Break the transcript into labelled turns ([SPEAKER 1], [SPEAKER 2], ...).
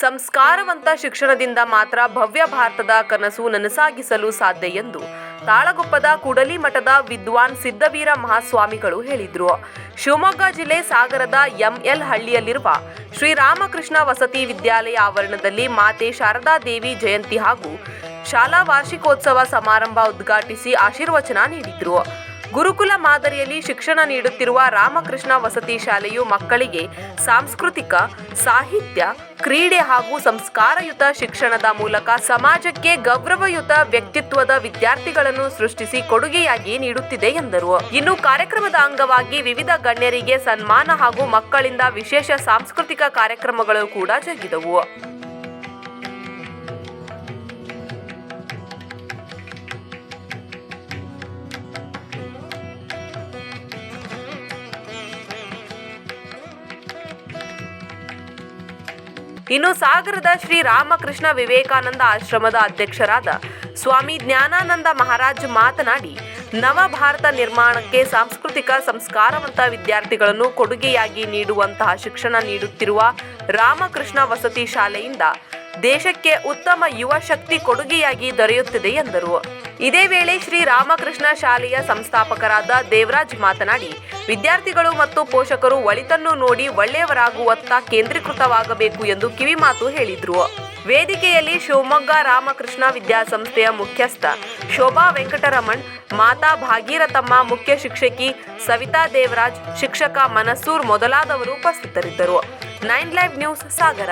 [SPEAKER 1] ಸಂಸ್ಕಾರವಂತ ಶಿಕ್ಷಣದಿಂದ ಮಾತ್ರ ಭವ್ಯ ಭಾರತದ ಕನಸು ನನಸಾಗಿಸಲು ಸಾಧ್ಯ ಎಂದು ತಾಳಗುಪ್ಪದ ಕುಡಲಿ ಮಠದ ವಿದ್ವಾನ್ ಸಿದ್ದವೀರ ಮಹಾಸ್ವಾಮಿಗಳು ಹೇಳಿದರು. ಶಿವಮೊಗ್ಗ ಜಿಲ್ಲೆ ಸಾಗರದ ಎಂಎಲ್ ಹಳ್ಳಿಯಲ್ಲಿರುವ ಶ್ರೀರಾಮಕೃಷ್ಣ ವಸತಿ ವಿದ್ಯಾಲಯ ಆವರಣದಲ್ಲಿ ಮಾತೆ ಶಾರದಾ ದೇವಿ ಜಯಂತಿ ಹಾಗೂ ಶಾಲಾ ವಾರ್ಷಿಕೋತ್ಸವ ಸಮಾರಂಭ ಉದ್ಘಾಟಿಸಿ ಆಶೀರ್ವಚನ ನೀಡಿದರು. ಗುರುಕುಲ ಮಾದರಿಯಲ್ಲಿ ಶಿಕ್ಷಣ ನೀಡುತ್ತಿರುವ ರಾಮಕೃಷ್ಣ ವಸತಿ ಶಾಲೆಯು ಮಕ್ಕಳಿಗೆ ಸಾಂಸ್ಕೃತಿಕ, ಸಾಹಿತ್ಯ, ಕ್ರೀಡೆ ಹಾಗೂ ಸಂಸ್ಕಾರಯುತ ಶಿಕ್ಷಣದ ಮೂಲಕ ಸಮಾಜಕ್ಕೆ ಗೌರವಯುತ ವ್ಯಕ್ತಿತ್ವದ ವಿದ್ಯಾರ್ಥಿಗಳನ್ನು ಸೃಷ್ಟಿಸಿ ಕೊಡುಗೆಯಾಗಿ ನೀಡುತ್ತಿದೆ ಎಂದರು. ಇನ್ನು ಕಾರ್ಯಕ್ರಮದ ಅಂಗವಾಗಿ ವಿವಿಧ ಗಣ್ಯರಿಗೆ ಸನ್ಮಾನ ಹಾಗೂ ಮಕ್ಕಳಿಂದ ವಿಶೇಷ ಸಾಂಸ್ಕೃತಿಕ ಕಾರ್ಯಕ್ರಮಗಳು ಕೂಡ ಜರುಗಿದವು. ಇನ್ನು ಸಾಗರದ ಶ್ರೀ ರಾಮಕೃಷ್ಣ ವಿವೇಕಾನಂದ ಆಶ್ರಮದ ಅಧ್ಯಕ್ಷರಾದ ಸ್ವಾಮಿ ಜ್ಞಾನಾನಂದ ಮಹಾರಾಜ್ ಮಾತನಾಡಿ, ನವ ಭಾರತ ನಿರ್ಮಾಣಕ್ಕೆ ಸಾಂಸ್ಕೃತಿಕ ಸಂಸ್ಕಾರವಂತ ವಿದ್ಯಾರ್ಥಿಗಳನ್ನು ಕೊಡುಗೆಯಾಗಿ ನೀಡುವಂತಹ ಶಿಕ್ಷಣ ನೀಡುತ್ತಿರುವ ರಾಮಕೃಷ್ಣ ವಸತಿ ಶಾಲೆಯಿಂದ ದೇಶಕ್ಕೆ ಉತ್ತಮ ಯುವ ಶಕ್ತಿ ಕೊಡುಗೆಯಾಗಿ ದೊರೆಯುತ್ತಿದೆ ಎಂದರು. ಇದೇ ವೇಳೆ ಶ್ರೀ ರಾಮಕೃಷ್ಣ ಶಾಲೆಯ ಸಂಸ್ಥಾಪಕರಾದ ದೇವರಾಜ್ ಮಾತನಾಡಿ, ವಿದ್ಯಾರ್ಥಿಗಳು ಮತ್ತು ಪೋಷಕರು ಒಳಿತನ್ನು ನೋಡಿ ಒಳ್ಳೆಯವರಾಗುವತ್ತ ಕೇಂದ್ರೀಕೃತವಾಗಬೇಕು ಎಂದು ಕಿವಿಮಾತು ಹೇಳಿದರು. ವೇದಿಕೆಯಲ್ಲಿ ಶಿವಮೊಗ್ಗ ರಾಮಕೃಷ್ಣ ವಿದ್ಯಾಸಂಸ್ಥೆಯ ಮುಖ್ಯಸ್ಥ ಶೋಭಾ ವೆಂಕಟರಮಣ್, ಮಾತಾ ಭಾಗೀರಥಮ್ಮ ಮುಖ್ಯ ಶಿಕ್ಷಕಿ ಸವಿತಾ ದೇವರಾಜ್, ಶಿಕ್ಷಕ ಮನಸೂರ್ ಮೊದಲಾದವರು ಉಪಸ್ಥಿತರಿದ್ದರು. Nine live news Sagara.